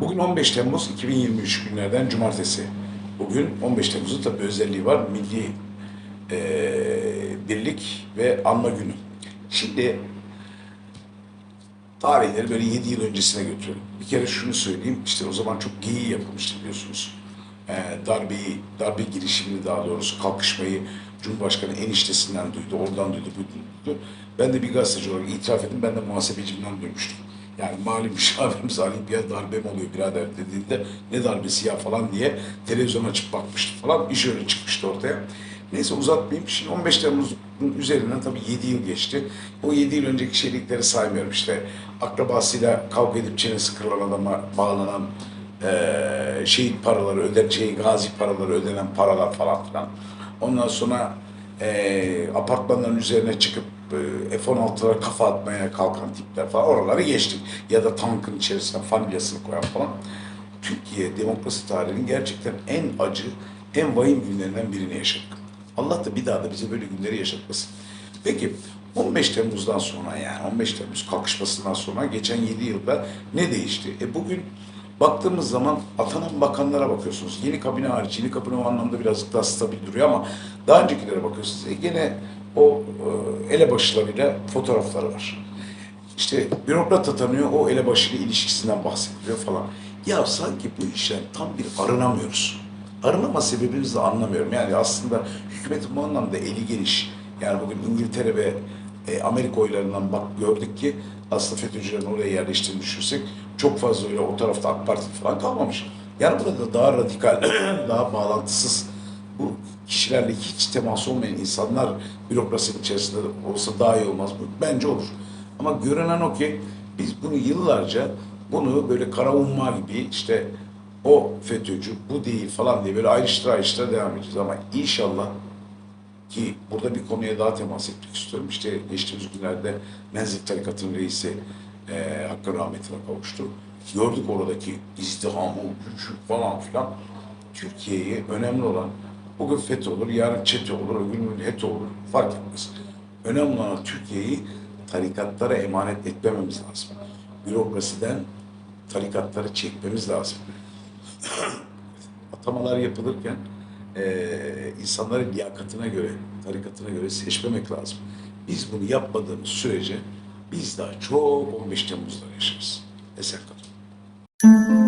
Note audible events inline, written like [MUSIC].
Bugün 15 Temmuz 2023 günlerden cumartesi. Bugün 15 Temmuz'un tabii özelliği var. Milli eee, birlik ve anma günü. Şimdi tarihleri böyle 7 yıl öncesine götürelim. Bir kere şunu söyleyeyim. işte o zaman çok geyiği yapılmıştı biliyorsunuz. Ee, darbeyi, darbe girişimini daha doğrusu kalkışmayı Cumhurbaşkanı eniştesinden duydu, oradan duydu, buradan duydu. Ben de bir gazeteci olarak itiraf ettim, ben de muhasebecimden duymuştum. Yani mali müşavirimiz arayıp ya darbe mi oluyor birader dediğinde ne darbesi ya falan diye televizyon açıp bakmıştı falan. İş öyle çıkmıştı ortaya. Neyse uzatmayayım. Şimdi 15 Temmuz'un üzerinden tabii 7 yıl geçti. O 7 yıl önceki şeylikleri saymıyorum işte. Akrabasıyla kavga edip çenesi kırılan adama bağlanan eee şehit paraları, öden, şey, gazi paraları ödenen paralar falan filan. Ondan sonra eee apartmanların üzerine çıkıp eee, F-16'lara kafa atmaya kalkan tipler falan oraları geçtik. Ya da tankın içerisine familyasını koyan falan. Türkiye demokrasi tarihinin gerçekten en acı, en vahim günlerinden birini yaşadık. Allah da bir daha da bize böyle günleri yaşatmasın. Peki 15 Temmuz'dan sonra yani 15 Temmuz kalkışmasından sonra geçen 7 yılda ne değişti? E bugün baktığımız zaman atanan bakanlara bakıyorsunuz. Yeni kabine hariç, yeni kabine o anlamda birazcık daha stabil duruyor ama daha öncekilere bakıyorsunuz. E gene o e, elebaşılarıyla fotoğrafları var. İşte bürokrat atanıyor, o elebaşıyla ilişkisinden bahsediliyor falan. Ya sanki bu işten tam bir arınamıyoruz. Arınama sebebimizi de anlamıyorum. Yani aslında hükümetin bu anlamda eli geniş. Yani bugün İngiltere ve e, Amerika oylarından bak gördük ki aslında FETÖ'cülerin oraya yerleştiğini düşünürsek çok fazla öyle o tarafta AK Parti falan kalmamış. Yani burada daha radikal, [CLEARS THROAT] daha bağlantısız bu kişilerle hiç temas olmayan insanlar bürokrasinin içerisinde olsa daha iyi olmaz mı? Bence olur. Ama görünen o ki biz bunu yıllarca bunu böyle kara umma gibi işte o FETÖ'cü, bu değil falan diye böyle ayrıştıra ayrıştıra devam edeceğiz. Ama inşallah ki burada bir konuya daha temas etmek istiyorum. İşte geçtiğimiz günlerde Menzil Tarikatı'nın reisi e, Hakkı rahmetine kavuştu. Gördük oradaki izdihamı, gücü falan filan. Türkiye'ye önemli olan bugün FETÖ olur, yarın çete olur, öbür gün HETÖ olur. Fark etmez. Önemli olan Türkiye'yi tarikatlara emanet etmememiz lazım. Bürokrasiden tarikatları çekmemiz lazım. [COUGHS] Atamalar yapılırken eee insanların liyakatına göre, tarikatına göre seçmemek lazım. Biz bunu yapmadığımız sürece biz daha çok 15 Temmuz'da yaşarız. Esen kalın.